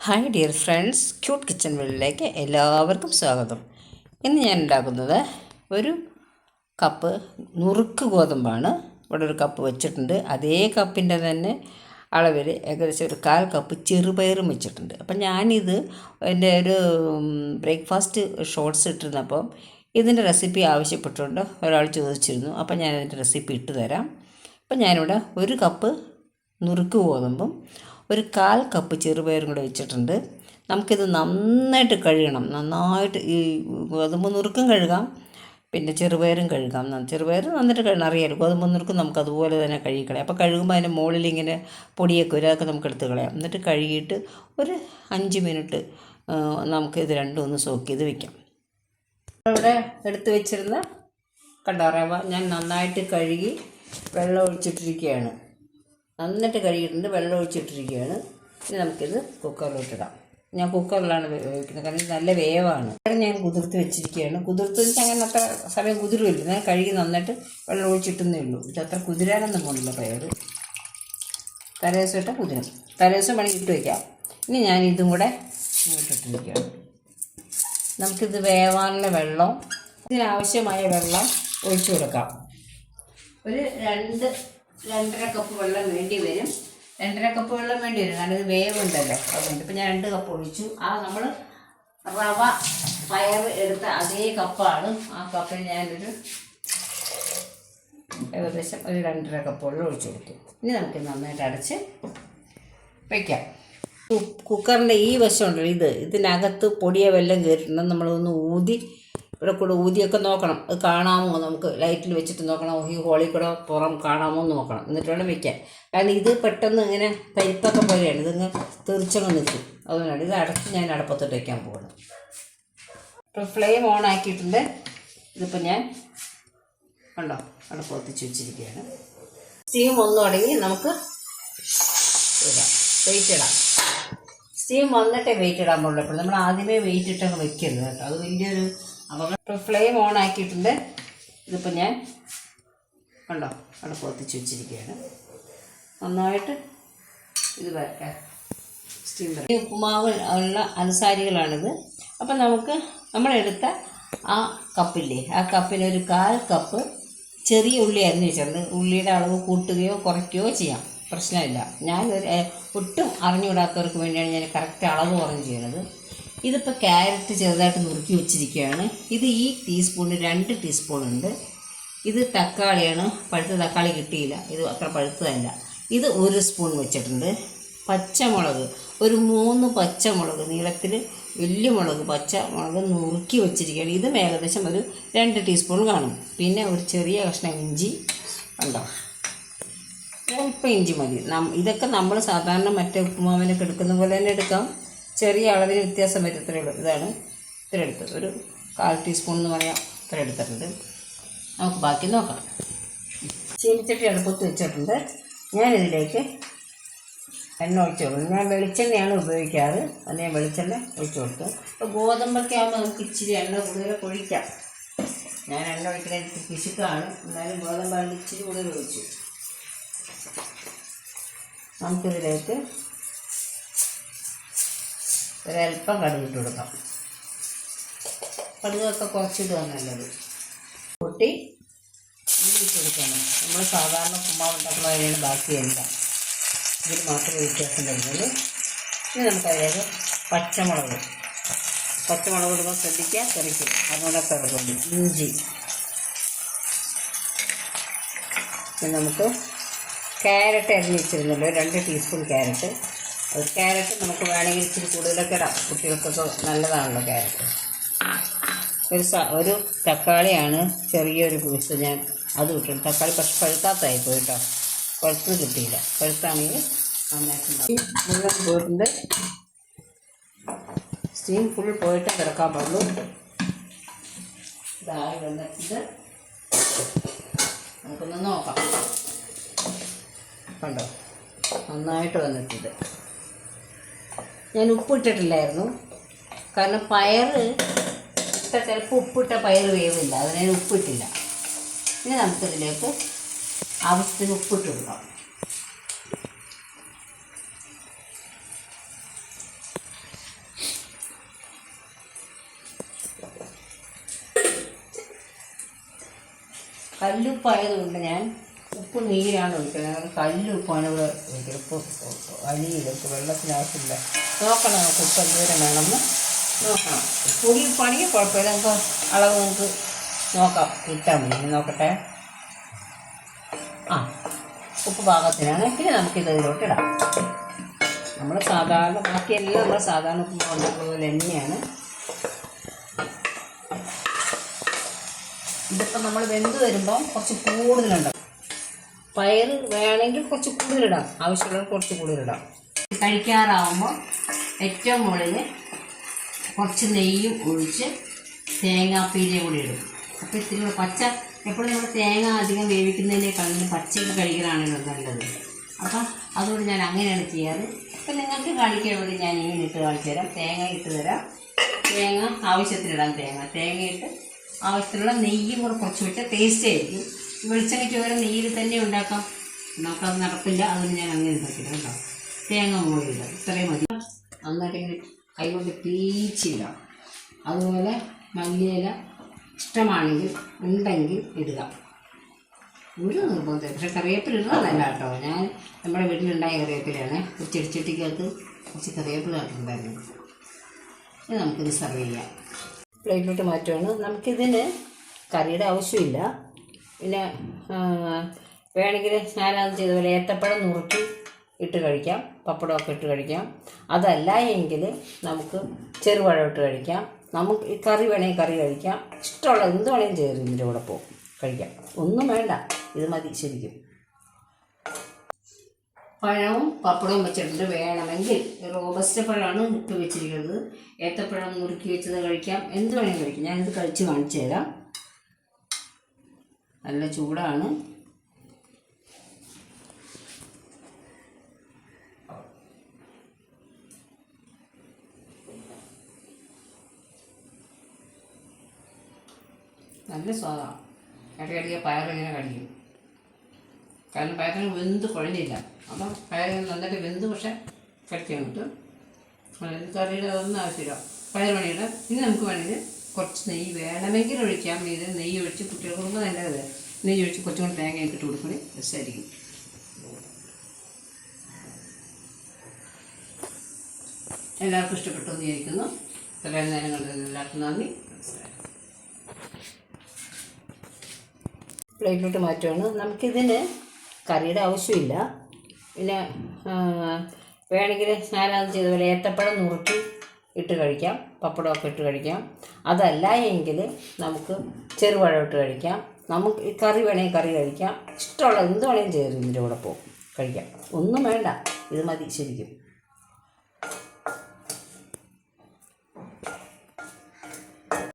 Hi dear friends cute kitchen വെള്ളിലേക്ക് എല്ലാവർക്കും സ്വാഗതം. ഇന്ന് ഞാൻ ഉണ്ടാക്കുന്നത് ഒരു കപ്പ് നുറുക്ക് ഗോതമ്പാണ്. ഇവിടെ ഒരു കപ്പ് വെച്ചിട്ടുണ്ട്. അതേ കപ്പിന്റെ തന്നെ അളവിൽ ഏകദേശം ഒരു കാൽ കപ്പ് ചെറുപയറും വെച്ചിട്ടുണ്ട്. അപ്പം ഞാനിത് എന്റെ ഒരു ബ്രേക്ക്ഫാസ്റ്റ് ഷോർട്സ് ഇട്ടിരുന്നപ്പം ഇതിന്റെ റെസിപ്പി ആവശ്യപ്പെട്ടുകൊണ്ട് ഒരാൾ ചോദിച്ചിരുന്നു. അപ്പം ഞാൻ അതിന്റെ റെസിപ്പി ഇട്ട് തരാം. അപ്പം ഞാനിവിടെ ഒരു കപ്പ് നുറുക്ക് ഗോതമ്പും ഒരു കാൽ കപ്പ് ചെറുപയറും കൂടെ വെച്ചിട്ടുണ്ട്. നമുക്കിത് നന്നായിട്ട് കഴുകണം. നന്നായിട്ട് ഈ ഗോതമ്പ് നുറുക്കും കഴുകാം. പിന്നെ ചെറുപയറും കഴുകാം. ചെറുപയർ നന്നായിട്ട് കഴുകണം. അറിയാമല്ലോ ഗോതമ്പ് നുറുക്കും നമുക്ക് അതുപോലെ തന്നെ കഴുകിക്കളയാം അപ്പോൾ കഴുകുമ്പോൾ അതിന്റെ മുകളിൽ ഇങ്ങനെ പൊടിയൊക്കെ വരും. അതൊക്കെ നമുക്ക് എടുത്ത് കളയാം. എന്നിട്ട് കഴുകിയിട്ട് ഒരു അഞ്ച് മിനിറ്റ് നമുക്ക് ഇത് രണ്ടും ഒന്ന് സോക്ക് ചെയ്ത് വെക്കാം. ഇവിടെ എടുത്ത് വെച്ചിരുന്ന കണ്ടോ ഞാൻ നന്നായിട്ട് കഴുകി വെള്ളം ഒഴിച്ചിട്ടിരിക്കുകയാണ്. നന്നായിട്ട് കഴുകിയിട്ടുണ്ട് വെള്ളം ഒഴിച്ചിട്ടിരിക്കുകയാണ്. ഇനി നമുക്കിത് കുക്കറിലോട്ടിടാം ഞാൻ കുക്കറിലാണ് ഉപയോഗിക്കുന്നത് കാരണം നല്ല വേവാണ്. ഇവിടെ ഞാൻ കുതിർത്ത് വെച്ചിരിക്കുകയാണ്. കുതിർത്ത് വെച്ചാൽ അങ്ങനെ അത്ര സമയം കുതിരുമില്ല ഞാൻ കഴുകി നന്നായിട്ട് വെള്ളം ഒഴിച്ചിട്ടുന്നേ ഉള്ളൂ. ഇത് അത്ര കുതിരാനൊന്നും പോകുന്നില്ല പയർ തലേദിവസം ഇട്ടാൽ കുതിരും. തലേദിവസം വേണമെങ്കിൽ ഇട്ട് വയ്ക്കാം ഇനി ഞാൻ ഇതും കൂടെ ഇട്ടിട്ടിരിക്കുകയാണ് നമുക്കിത് വേവാനുള്ള വെള്ളം ഇതിനാവശ്യമായ വെള്ളം ഒഴിച്ചു കൊടുക്കാം. ഒരു രണ്ട് രണ്ടര കപ്പ് വെള്ളം വേണ്ടി വരും. രണ്ടര കപ്പ് വെള്ളം വേണ്ടി വരും. കാരണം ഇത് വേവുണ്ടല്ലോ. അതുകൊണ്ട് ഇപ്പം ഞാൻ രണ്ട് കപ്പ് ഒഴിച്ചു. ആ നമ്മൾ റവ പയർ എടുത്ത അതേ കപ്പാണ് ആ കപ്പിൽ ഞാനൊരു ഏകദേശം ഒരു രണ്ടര കപ്പ് വെള്ളം ഒഴിച്ചു കൊടുത്തു. ഇനി നമുക്ക് നന്നായിട്ട് അടച്ച് വയ്ക്കാം കുക്കറിന്റെ ഈ വശമുണ്ടല്ലോ ഇത്. ഇതിനകത്ത് പൊടിയ വെല്ലം കയറിയിട്ടുണ്ടെന്ന് നമ്മളൊന്ന് ഊതി ഇവിടെ കൂടെ ഊതിയൊക്കെ നോക്കണം. അത് കാണാമോ നമുക്ക്? ലൈറ്റിൽ വെച്ചിട്ട് നോക്കണം. ഈ ഹോളിൽ കൂടെ പുറം കാണാമോ എന്ന് നോക്കണം. എന്നിട്ട് വേണം വെക്കാൻ. കാരണം ഇത് പെട്ടെന്ന് ഇങ്ങനെ പരിപ്പൊക്കെ പോലെയാണ്. ഇതിങ്ങ് തീർച്ചയായും നിൽക്കും. അതുകൊണ്ടാണ് ഇത് അടച്ച് ഞാൻ അടപ്പത്തോട്ട് വയ്ക്കാൻ പോകണം ഇപ്പോൾ ഫ്ലെയിം ഓൺ ആക്കിയിട്ടുണ്ട്. ഇതിപ്പോൾ ഞാൻ കണ്ടോ? അടപ്പ് കത്തിച്ച് വെച്ചിരിക്കുകയാണ്. സ്റ്റീം വന്നു തുടങ്ങി നമുക്ക് ഇടാം. വെയിറ്റ് ഇടാം. സ്റ്റീം വന്നിട്ടേ വെയിറ്റ് ഇടാൻ പാടുള്ളൂ. നമ്മൾ ആദ്യമേ വെയിറ്റ് ഇട്ടങ്ങ് വെക്കരുത് കേട്ടോ. അത് വലിയൊരു അപകടം ഇപ്പോൾ ഫ്ലെയിം ഓൺ ആക്കിയിട്ടുണ്ട്. ഇതിപ്പോൾ ഞാൻ കണ്ടോ അവിടെ കത്തിച്ച് വെച്ചിരിക്കുകയാണ്. നന്നായിട്ട് ഇത് വരട്ടെ. സ്റ്റീം ഈ ഉപ്പുമാവ് ഉള്ള അനുസാരികളാണിത് അപ്പം നമുക്ക് നമ്മളെടുത്ത ആ കപ്പില്ലേ ആ കപ്പിന് കാൽ കപ്പ് ചെറിയ ഉള്ളി അരിഞ്ഞ് വെച്ചിട്ടുണ്ട് ഉള്ളിയുടെ അളവ് കൂട്ടുകയോ കുറയ്ക്കുകയോ ചെയ്യാം. പ്രശ്നമില്ല. ഞാൻ ഒരു ഒട്ടും അറിഞ്ഞുകൂടാത്തവർക്ക് വേണ്ടിയാണ് ഞാൻ കറക്റ്റ് അളവ് പറഞ്ഞു ചെയ്യണത് ഇതിപ്പോൾ ക്യാരറ്റ് ചെറുതായിട്ട് നുറുക്കി വെച്ചിരിക്കുകയാണ്. ഇത് ഈ ടീസ്പൂണിന് രണ്ട് ടീസ്പൂൺ ഉണ്ട് ഇത് തക്കാളിയാണ്. പഴുത്ത തക്കാളി കിട്ടിയില്ല. ഇത് അത്ര പഴുത്തതല്ല. ഇത് ഒരു സ്പൂൺ വെച്ചിട്ടുണ്ട്. പച്ചമുളക്. ഒരു മൂന്ന് പച്ചമുളക്. നീളത്തിൽ വലിയ മുളക് പച്ചമുളക് നുറുക്കി വെച്ചിരിക്കുകയാണ്. ഇതും ഏകദേശം ഒരു രണ്ട് ടീസ്പൂൺ കാണും. പിന്നെ ഒരു ചെറിയ കഷ്ണം ഇഞ്ചി ഉണ്ടോ? അല്പം ഇഞ്ചി മതി. നം ഇതൊക്കെ നമ്മൾ സാധാരണ മറ്റേ ഉപ്പുമാവിനൊക്കെ എടുക്കുന്ന പോലെ തന്നെ എടുക്കാം. ചെറിയ അളവിൽ വ്യത്യാസം വരും. ഉള്ളൂ. ഇതാണ് ഇത്ര എടുത്തത് ഒരു കാൽ ടീസ്പൂൺ എന്ന് പറയാം. ഇത്ര എടുത്തിട്ടുണ്ട് നമുക്ക് ബാക്കി നോക്കാം. ചീനിച്ചട്ടി അടുപ്പത്ത് വെച്ചിട്ടുണ്ട്. ഞാനിതിലേക്ക് എണ്ണ ഒഴിച്ചു കൊടുക്കും. ഞാൻ വെളിച്ചെണ്ണയാണ് ഉപയോഗിക്കാറ്. അത് ഞാൻ വെളിച്ചെണ്ണ ഒഴിച്ചു കൊടുത്തു അപ്പോൾ ഗോതമ്പൊക്കെ ആകുമ്പോൾ നമുക്ക് ഇച്ചിരി എണ്ണ കൂടുതൽ ഒഴിക്കാം. ഞാൻ എണ്ണ ഒഴിക്കുന്നത് പിശുക്കാണ്. എന്നാലും ഗോതമ്പാണ് ഇച്ചിരി കൂടുതൽ ഒഴിച്ചു. നമുക്കിതിലേക്ക് ഒരല്പം കടുകിട്ട് കൊടുക്കാം. കടുകൊക്കെ കുറച്ചിടുക നല്ലത്. കൂട്ടി ഇട്ട് കൊടുക്കണം. നമ്മൾ സാധാരണ ഉപ്പുമാവ് ഉണ്ടാക്കുന്ന അതിനാണ് ബാക്കിയല്ല ഇതിൽ മാത്രമേ വ്യത്യാസം വരുന്നുള്ളൂ. ഇനി നമുക്ക് അതായത് പച്ചമുളക് പച്ചമുളക് ഇടുമ്പോൾ ശ്രദ്ധിക്കുക തെറിക്കും അതിനോടൊക്കെ ഇറക്കും ഇഞ്ചി. നമുക്ക് ക്യാരറ്റ് അരിഞ്ഞ് വെച്ചിരുന്നല്ലോ രണ്ട് ടീസ്പൂൺ ക്യാരറ്റ്. അത് ക്യാരറ്റ് നമുക്ക് വേണമെങ്കിൽ ഇച്ചിരി കൂടുതലൊക്കെ ഇടാം. കുട്ടികൾക്കൊക്കെ നല്ലതാണല്ലോ ക്യാരറ്റ്. ഒരു ഒരു തക്കാളിയാണ് ചെറിയൊരു പീസ് ഞാൻ അത് വിട്ടു തക്കാളി പക്ഷെ പഴുത്താത്തായി പോയി കേട്ടോ. പഴുത്ത് കിട്ടിയില്ല. പഴുത്താണെങ്കിൽ നന്നായിട്ടുണ്ടാവും പോയിട്ടുണ്ട്. സ്റ്റീം ഫുൾ പോയിട്ട് കിടക്കാൻ പാടുള്ളൂ. ഇതായി വന്നിട്ട് നമുക്കൊന്ന് നോക്കാം. കണ്ടോ? നന്നായിട്ട് വന്നിട്ടുണ്ട്. ഞാൻ ഉപ്പിട്ടിട്ടില്ലായിരുന്നു. കാരണം പയർ ഇട്ട ചിലപ്പോൾ ഉപ്പിട്ട പയർ വേവില്ല. അതിന് ഞാൻ ഉപ്പിട്ടില്ല. ഇനി നമുക്കിതിലേക്ക് ആവശ്യത്തിന് ഉപ്പിട്ട് കൊടുക്കാം. കല്ലുപ്പായതുകൊണ്ട് ഞാൻ ഉപ്പ് നീരാണ് ഒഴിക്കുന്നത് ഞങ്ങൾ കല്ലുപ്പാണ് ഇവിടെ ഒഴിക്കുന്നത് ഉപ്പ് ഉപ്പ് വെള്ളത്തിനാവശ്യമില്ല. നോക്കണം നമുക്ക് ഉപ്പ് എന്തോരം വേണമെന്ന്. നോക്കണം. പൊടി ഉപ്പാണെങ്കിൽ കുഴപ്പമില്ല. നമുക്ക് അളവ് നമുക്ക് നോക്കാം. ഇട്ടാൽ മതി നോക്കട്ടെ. ആ ഉപ്പ് പാകത്തിനാണ്. പിന്നെ നമുക്കിത് ഇതിലോട്ട് ഇടാം. നമ്മൾ സാധാരണ ബാക്കിയെല്ലാം നമ്മൾ സാധാരണ ഉപ്പ് ഉണ്ടാക്കുന്ന പോലെ തന്നെയാണ്. ഇതിപ്പോൾ നമ്മൾ വെന്ത് വരുമ്പം കുറച്ച് കൂടുതലുണ്ടാവും പയർ വേണമെങ്കിൽ കുറച്ച് കൂടുതലിടാം ആവശ്യമുള്ള കുറച്ച് കൂടുതലിടാം കഴിക്കാറാവുമ്പോൾ ഏറ്റവും മുകളിൽ കുറച്ച് നെയ്യും ഒഴിച്ച് തേങ്ങാപ്പീരെ കൂടി ഇടും. അപ്പോൾ ഇത്തിരി പച്ച എപ്പോഴും നമ്മൾ തേങ്ങ അധികം വേവിക്കുന്നതിനേക്കാളും പച്ചയ്ക്ക് കഴിക്കലാണല്ലോ നല്ലത്. അപ്പം അതുകൊണ്ട് ഞാൻ അങ്ങനെയാണ് ചെയ്യാറ്. അപ്പം നിങ്ങൾക്ക് കാണിക്കാൻ വേണ്ടി ഞാൻ ഇങ്ങനെ ഇട്ട് കാണിച്ചു തരാം. തേങ്ങ ഇട്ട് തരാം. തേങ്ങ ആവശ്യത്തിനിടാം തേങ്ങ. തേങ്ങയിട്ട് ആവശ്യത്തിനുള്ള നെയ്യും കൂടെ കുറച്ച് വെച്ചാൽ ടേസ്റ്റ് ആയിരിക്കും. വെളിച്ചെണ്ണയ്ക്ക് പകരം നെയ്യിൽ തന്നെ ഉണ്ടാക്കാം. നമുക്കത് നടക്കില്ല. അതുകൊണ്ട് ഞാൻ അങ്ങനെ ഉണ്ടാക്കില്ല കേട്ടോ. തേങ്ങ മുകളിലില്ല ഇത്രയും മതി. അന്നേരം കൈകൊണ്ട് പീച്ചില്ല അതുപോലെ മല്ലിയില ഇഷ്ടമാണെങ്കിൽ ഉണ്ടെങ്കിൽ ഇടുക. ഒരു നിർബന്ധം പക്ഷെ കറിവേപ്പില ഇടുന്നതല്ല കേട്ടോ. ഞാൻ നമ്മുടെ വീട്ടിലുണ്ടായ കറിവേപ്പിലയാണ്. ഒരു ചെടിച്ചട്ടിക്കകത്ത് കുറച്ച് കറിവേപ്പില ഇട്ടിട്ടുണ്ടായിരുന്നു ഇത് നമുക്കിത് സെർവ് ചെയ്യാം. പ്ലേറ്റിലോട്ട് മാറ്റുവാണ്. നമുക്കിതിന് കറിയുടെ ആവശ്യമില്ല. പിന്നെ വേണമെങ്കിൽ ഞാനത് ചെയ്ത പോലെ ഏത്തപ്പഴം നുറുക്കി ഇട്ട് കഴിക്കാം. പപ്പടമൊക്കെ ഇട്ട് കഴിക്കാം. അതല്ല എങ്കിൽ നമുക്ക് ചെറുപഴം ഇട്ട് കഴിക്കാം. നമുക്ക് ഈ കറി വേണമെങ്കിൽ കറി കഴിക്കാം. ഇഷ്ടമുള്ള എന്ത് വേണമെങ്കിലും ചേരും ഇതിന്റെ കൂടെ പോകും. കഴിക്കാം. ഒന്നും വേണ്ട. ഇത് മതി ശരിക്കും. പഴവും പപ്പടവും വെച്ചിട്ടുണ്ട്. വേണമെങ്കിൽ റോബസ്റ്റ് പഴമാണ് ഇട്ട് വെച്ചിരിക്കുന്നത്. ഏത്തപ്പഴം നുറുക്കി വെച്ചത് കഴിക്കാം. എന്ത് വേണമെങ്കിലും കഴിക്കാം. ഞാനിത് കഴിച്ച് കാണിച്ചു തരാം. നല്ല ചൂടാണ്. നല്ല സ്വാദാണ് ഇടയ്ക്കിടയ്ക്ക് പയറിങ്ങനെ കടിക്കും കാരണം പയറിന് വെന്ത് കുഴഞ്ഞില്ല. അപ്പം പയർ നന്നായിട്ട് വെന്ത് പക്ഷെ കടിക്കാൻ കിട്ടും. കറിയുടെ അതൊന്നും ആവശ്യമില്ല. പയർ പണിയുടെ ഇനി നമുക്ക് വേണമെങ്കിൽ കുറച്ച് നെയ്യ് വേണമെങ്കിൽ ഒഴിക്കാം. ഇത് നെയ്യ് ഒഴിച്ച് കുട്ടികൾക്ക് കൊടുക്കുമ്പോൾ നല്ലത് നെയ്യ് ഒഴിച്ച് കുറച്ചും കൂടി തേങ്ങ ഇട്ട് കൊടുക്കണേ രസമായിരിക്കും എല്ലാവർക്കും ഇഷ്ടപ്പെട്ടു എന്ന് വിചാരിക്കുന്നു. ഇത്രയും നേരം കണ്ടത് എല്ലാവർക്കും നന്ദി. പ്ലേറ്റിലോട്ട് മാറ്റുകയാണ് നമുക്കിതിന് കറിയുടെ ആവശ്യമില്ല. പിന്നെ വേണമെങ്കിൽ ഞാനത് ചെയ്ത പോലെ ഏത്തപ്പഴം നുറുക്കി ഇട്ട് കഴിക്കാം. പപ്പടമൊക്കെ ഇട്ട് കഴിക്കാം. അതല്ല എങ്കിൽ നമുക്ക് ചെറുപഴം ഇട്ട് കഴിക്കാം. നമുക്ക് കറി വേണമെങ്കിൽ കറി കഴിക്കാം. ഇഷ്ടമുള്ള എന്ത് വേണമെങ്കിലും ചേരും ഇതിന്റെ കൂടെ പോകും. കഴിക്കാം. ഒന്നും വേണ്ട. ഇത് മതി. ശരിക്കും.